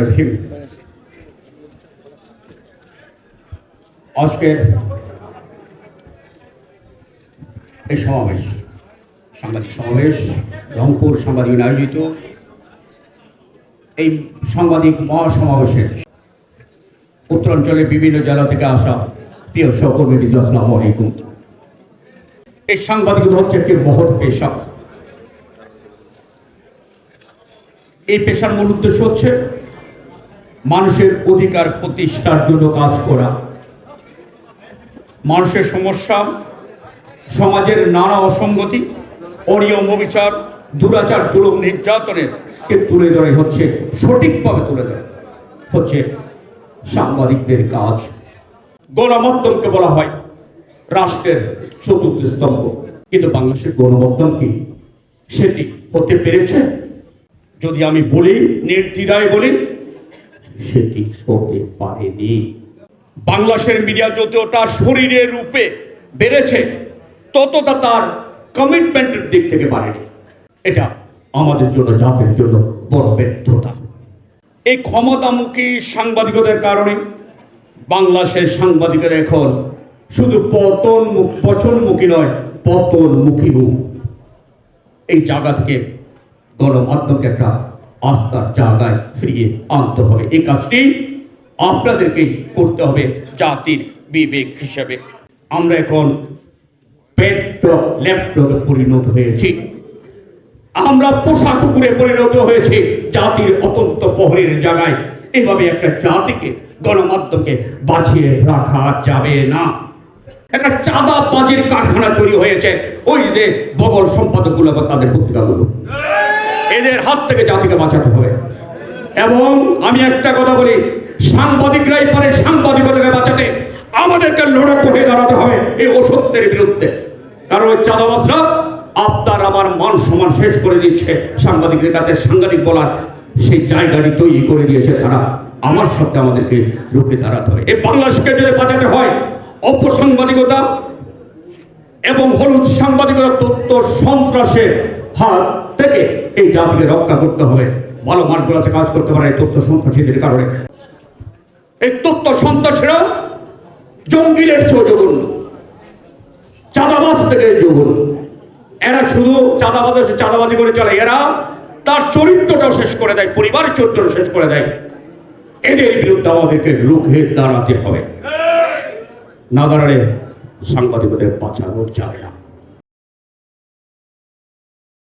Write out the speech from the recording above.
রহিম। আজকের এই সমাবেশ, সাংবাদিক সমাবেশ, রংপুর সাংবাদিক আয়োজিত এই সাংবাদিক উত্তরাঞ্চলের বিভিন্ন জেলা থেকে আসা প্রিয় সহকর্মী আসসালামু আলাইকুম। এই সাংবাদিকতা হচ্ছে একটি মহৎ পেশা এই পেশার মূল উদ্দেশ্য হচ্ছে মানুষের অধিকার প্রতিষ্ঠার জন্য কাজ করা। মানুষের সমস্যা, সমাজের নানা অসঙ্গতি, অনিয়ম, অবিচার, দুরাচার, জুলুম, নির্যাতনের কে তুলে ধরে হচ্ছে, সঠিকভাবে তুলে ধরে হচ্ছে সাংবাদিকদের কাজ। গণমাধ্যমকে বলা হয় রাষ্ট্রের চতুর্থ স্তম্ভ। কিন্তু বাংলাদেশের গণমাধ্যম কি? সেটি হতে পেরেছে যদি আমি বলি নির্দ্বিধায় বলি সেটি হতে পারেনি। বাংলাদেশের মিডিয়া যতটা শরীরের রূপে বেড়েছে, ততটা তার কমিটমেন্টের দিক থেকে বাড়েনি। এটা আমাদের জন্য, জাতির জন্য বড় ব্যর্থতা। এই ক্ষমতামুখী সাংবাদিকতার কারণে বাংলাদেশের সাংবাদিকেরা এখন শুধু পতন মুখ পচনমুখী নয় পতনমুখী এই জায়গা থেকে গণমাধ্যমকে একটা আস্থার জায়গায় ফিরিয়ে আনতে হবে। এই কাজটি আপনাদেরকে করতে হবে জাতির বিবেক হিসেবে। আমরা এখন ল্যাপটপে পরিণত হয়েছি। আমরা পোষা কুকুরে পরিণত হয়েছি জাতির অত্যন্ত প্রহরীর জায়গায়। এভাবে একটা জাতিকে, গণমাধ্যমকে বাঁচিয়ে রাখা যাবে না। একটা চাঁদা বাজির কারখানা তৈরি হয়েছে। ওই যে বগল সম্পাদকগুলো বা তাদের পত্রিকাগুলো। এদের হাত থেকে জাতিকে বাঁচাতে হবে। এবং আমি একটা কথা বলি, সাংবাদিকরাই পারে সাংবাদিকতাকে বাঁচাতে আমাদেরকে লড়াকু হয়ে দাঁড়াতে হবে এই অসত্যের বিরুদ্ধে। কারণ ওই চাঁদাবাসরা আপনার আমার মান সম্মান শেষ করে দিচ্ছে। সাংবাদিকদের কাছে সাংবাদিক বলার সেই জায়গাটি তৈরি করে দিয়েছে তারা। আমার সাথে আমাদেরকে রুখে দাঁড়াতে হবে। এই বাংলাদেশকে যদি বাঁচাতে হয়, অপসাংবাদিকতা এবং হলুদ সাংবাদিকতা তথ্য সন্ত্রাসের হাত থেকে এই জাতিকে রক্ষা করতে হবে। ভালো মানুষগুলো কাজ করতে পারে তথ্য সন্ত্রাসীদের কারণে। এই তথ্য সন্ত্রাসীরা জঙ্গিদের চেয়েও জঘন্য চাঁদাবাজ থেকে জঘন্য এরা শুধু চাঁদাবাজ চাঁদাবাজি করে চলে। এরা তার চরিত্রটাও শেষ করে দেয় পরিবারের চরিত্রটা শেষ করে দেয়। এদের বিরুদ্ধে আমাদেরকে রুখে দাঁড়াতে হবে। না দাঁড়ালে সাংবাদিকদের বাঁচানো যায় না